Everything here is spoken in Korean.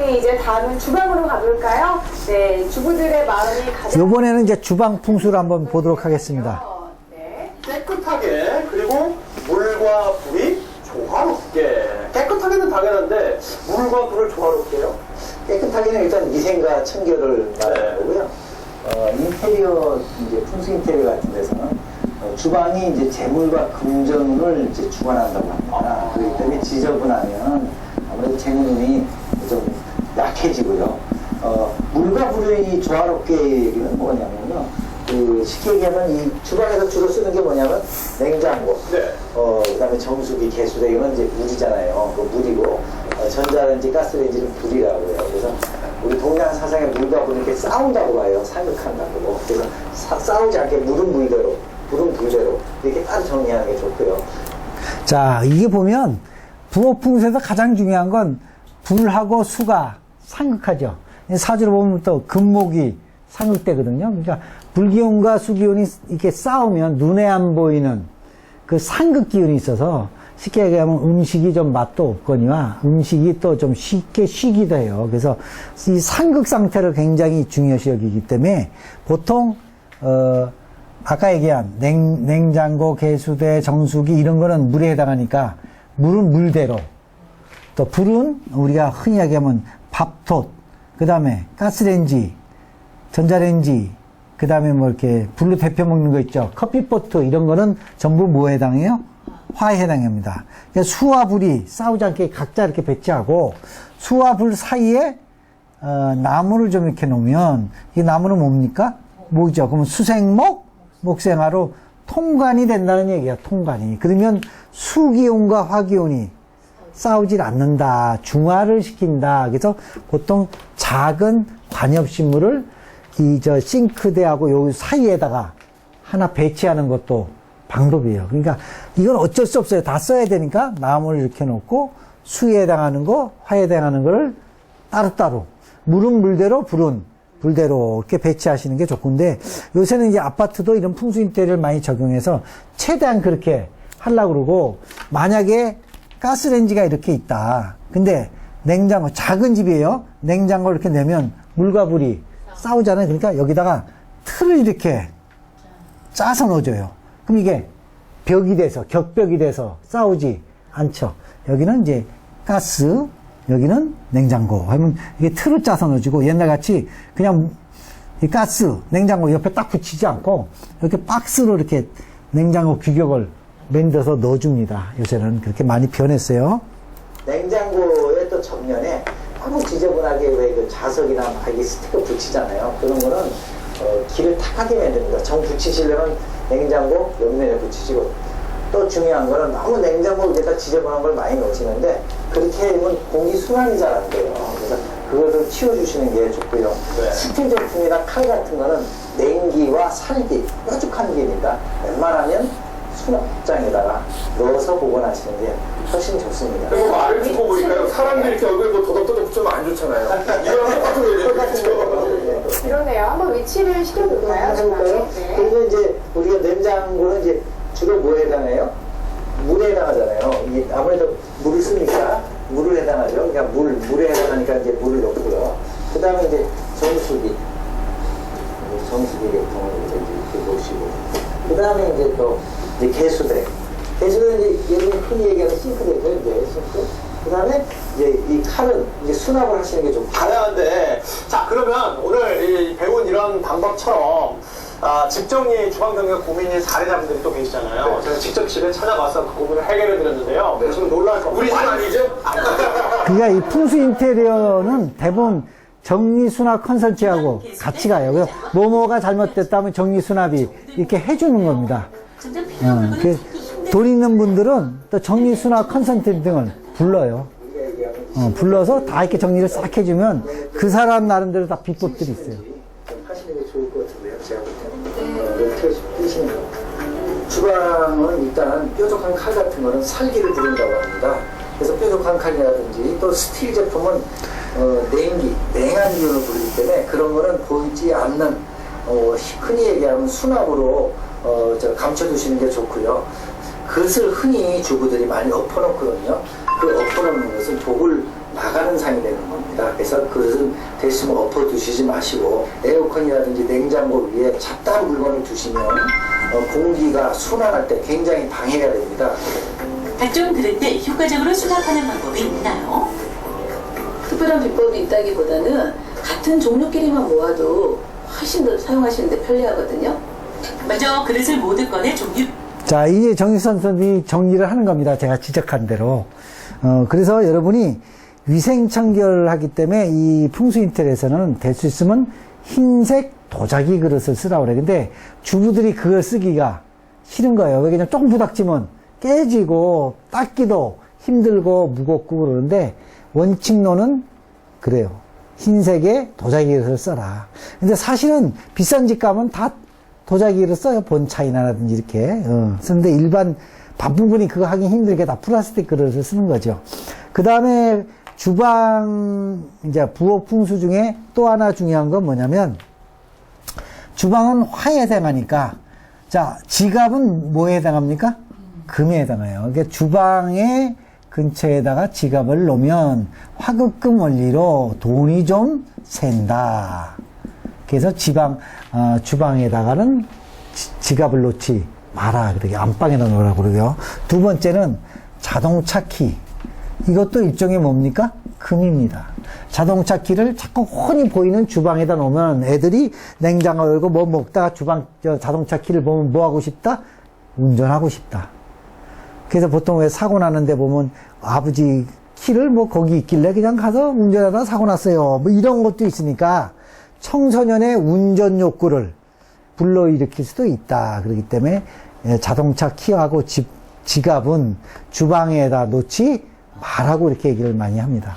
우리 이제 다음은 주방으로 가볼까요? 네, 주부들의 마음이 가장. 이번에는 이제 주방 풍수를 한번 보도록 하겠습니다. 네. 깨끗하게 그리고 물과 불이 조화롭게 깨끗하게는 당연한데 물과 불을 조화롭게요? 깨끗하게는 일단 위생과 청결을 네. 말하는 거고요. 어, 인테리어, 이제 풍수 인테리어 같은 데서는 어, 주방이 이제 재물과 금전을 이제 주관한다고 합니다. 그렇기 때문에 지저분하면 아무래도 재물운이 좀 약해지고요. 어, 물과 불이 조화롭게 얘기는 뭐냐면요. 그 쉽게 얘기하면 이 주방에서 주로 쓰는 게 뭐냐면 냉장고, 네. 어, 그 다음에 정수기, 개수대, 이건 이제 물이잖아요. 그 물이고, 어, 전자레인지, 가스레인지는 불이라고 해요. 그래서 우리 동양 사상에 물과 불이 이렇게 싸운다고 봐요. 사극한다고. 그래서 사- 싸우지 않게 물은 물대로, 불은 불대로 이렇게 따로 정리하는 게 좋고요. 자, 이게 보면 부엌 풍수에서 가장 중요한 건 불하고 수가 상극하죠. 사주로 보면 또 금목이 상극되거든요. 그러니까 불기운과 수기운이 이렇게 싸우면 눈에 안 보이는 그 상극 기운이 있어서 쉽게 얘기하면 음식이 좀 맛도 없거니와 음식이 또 좀 쉽게 쉬기도 해요. 그래서 이 상극 상태를 굉장히 중요시 여기기 때문에 보통 어 아까 얘기한 냉, 냉장고, 개수대, 정수기 이런 거는 물에 해당하니까 물은 물대로 또 불은 우리가 흔히 얘기하면 밥솥, 그 다음에 가스레인지, 전자레인지, 그 다음에 뭐 이렇게 불로 데펴 먹는 거 있죠. 커피포트 이런 거는 전부 뭐에 해당해요? 화에 해당합니다. 그러니까 수와 불이 싸우지 않게 각자 이렇게 배치하고 수와 불 사이에 어, 나무를 좀 이렇게 놓으면 이 나무는 뭡니까? 뭐죠? 그러면 수생목, 목생화로 통관이 된다는 얘기야. 통관이. 그러면 수기운과 화기운이 싸우질 않는다. 중화를 시킨다. 그래서 보통 작은 관엽식물을 이 저 싱크대하고 요 사이에다가 하나 배치하는 것도 방법이에요. 그러니까 이건 어쩔 수 없어요. 다 써야 되니까 나무를 이렇게 놓고 수에 해당하는 거, 화에 해당하는 거를 따로따로 물은 물대로 불은 불대로 이렇게 배치하시는 게 좋은데 요새는 이제 아파트도 이런 풍수 인테리어를 많이 적용해서 최대한 그렇게 하려고 그러고 만약에 가스레인지가 이렇게 있다. 근데 냉장고 작은 집이에요. 냉장고를 이렇게 내면 물과 불이 싸우잖아요. 그러니까 여기다가 틀을 이렇게 짜서 넣어줘요. 그럼 이게 벽이 돼서 격벽이 돼서 싸우지 않죠. 여기는 이제 가스, 여기는 냉장고 하면 이게 틀을 짜서 넣어주고 옛날 같이 그냥 이 가스, 냉장고 옆에 딱 붙이지 않고 이렇게 박스로 이렇게 냉장고 규격을 만들어서 넣어줍니다. 요새는 그렇게 많이 변했어요. 냉장고의 또 정면에 너무 지저분하게 왜 그 자석이나 막 이게 스티커 붙이잖아요. 그런 거는 어, 길을 탁하게 만듭니다. 정 붙이시려면 냉장고 옆면에 붙이시고 또 중요한 거는 너무 냉장고 위에다 지저분한 걸 많이 넣으시는데 그렇게 하면 공기 순환이 잘 안 돼요. 그래서 그것을 치워주시는 게 좋고요. 네. 스틸 제품이나 칼 같은 거는 냉기와 살기, 뾰족한 기니까 웬만하면 수납장에다가 넣어서 보관하시는 게 훨씬 좋습니다. 그리고 말을 듣고 보니까요 사람들이 이렇게 얼굴에 뭐 도덕도덕 붙이면 안 좋잖아요 이거랑 똑같은 얘기죠 그러네요. 한번 위치를 시켜볼까요? 해볼까요? 네. 그러면 이제 우리가 냉장고는 이제 주로 뭐에 해당해요? 물에 해당하잖아요. 이 아무래도 물을 쓰니까 물을 해당하죠. 그러니까 물, 물에 해당하니까 이제 물을 넣고요. 그 다음에 이제 정수기. 정수기 계통을 이제 이렇게 놓으시고. 그 다음에 이제 또 이제 개수대. 개수대는 이제 예를 흔히 얘기하는 싱크대죠. 이제 싱크. 그 다음에 이제 이 칼은 이제 수납을 하시는 게 좀 다양한데 자 그러면 오늘 이 배운 이런 방법처럼 아, 집 정리 주방 정리가 고민인 사례자분들이 또 계시잖아요 제가 직접 집에 찾아가서 그 고민을 해결해 드렸는데요 그래서 놀랄 겁니다 우리 집 아니죠? 그러니까 이 풍수 인테리어는 대부분 정리수납 컨설팅하고 같이 가요. 그래서 뭐뭐가 잘못됐다면 정리수납이 이렇게 해주는 겁니다. 어, 그돈 있는 분들은 또 정리수납 컨설팅 등을 불러요. 어, 불러서 다 이렇게 정리를 싹 해주면 그 사람 나름대로 다 비법들이 있어요. 좀 하시는 게 좋을 것 같은데요, 제가 볼 때는. 어, 거. 주방은 일단 뾰족한 칼 같은 거는 살기를 부른다고 합니다. 그래서 뾰족한 칼이라든지 또 스틸 제품은 어, 냉기, 냉한 기운을 부르기 때문에 그런 거는 보이지 않는 어, 흔히 얘기하면 수납으로 어, 저 감춰두시는 게 좋고요. 그것을 흔히 주부들이 많이 엎어놓거든요. 그 엎어놓는 것은 독을 나가는 상이 되는 겁니다. 그래서 주방에서 그릇은 됐으면 엎어 두시지 마시고 에어컨이라든지 냉장고 위에 잡다한 물건을 두시면 어, 공기가 순환할 때 굉장히 방해가 됩니다. 각종 그릇들 효과적으로 수납하는 방법이 있나요? 특별한 비법이 있다기보다는 같은 종류끼리만 모아도 훨씬 더 사용하시는데 편리하거든요. 먼저 그릇을 모두 꺼내 종류 자, 이게 정유선 선생님이 정리를 하는 겁니다. 제가 지적한 대로. 어, 그래서 여러분이 위생청결하기 때문에 이 풍수인텔에서는 될 수 있으면 흰색 도자기 그릇을 쓰라고 그래. 근데 주부들이 그걸 쓰기가 싫은 거예요. 왜냐면 조금 부닥치면 깨지고 닦기도 힘들고 무겁고 그러는데 원칙로는 그래요. 흰색의 도자기 그릇을 써라. 근데 사실은 비싼 집 가면 다 도자기를 써요. 본 차이나라든지 이렇게. 어, 쓰는데 일반 바쁜 분이 그거 하기 힘들게 다 플라스틱 그릇을 쓰는 거죠. 그 다음에 주방, 이제 부엌 풍수 중에 또 하나 중요한 건 뭐냐면 주방은 화에 해당하니까 자, 지갑은 뭐에 해당합니까? 금에 해당해요. 그러니까 주방의 근처에다가 지갑을 놓으면 화급금 원리로 돈이 좀 샌다. 그래서 지방, 어, 주방에다가는 지- 지갑을 놓지 마라. 그러게 안방에다 놓으라고 그러고요. 두 번째는 자동차 키. 이것도 일종의 뭡니까? 금입니다. 자동차 키를 자꾸 훤히 보이는 주방에다 놓으면 애들이 냉장고 열고 뭐 먹다가 주방, 저 자동차 키를 보면 뭐 하고 싶다? 운전하고 싶다. 그래서 보통 왜 사고 나는데 보면 아버지 키를 뭐 거기 있길래 그냥 가서 운전하다 사고 났어요. 뭐 이런 것도 있으니까 청소년의 운전 욕구를 불러일으킬 수도 있다. 그렇기 때문에 예, 자동차 키하고 집, 지갑은 주방에다 놓지 말라고 이렇게 얘기를 많이 합니다.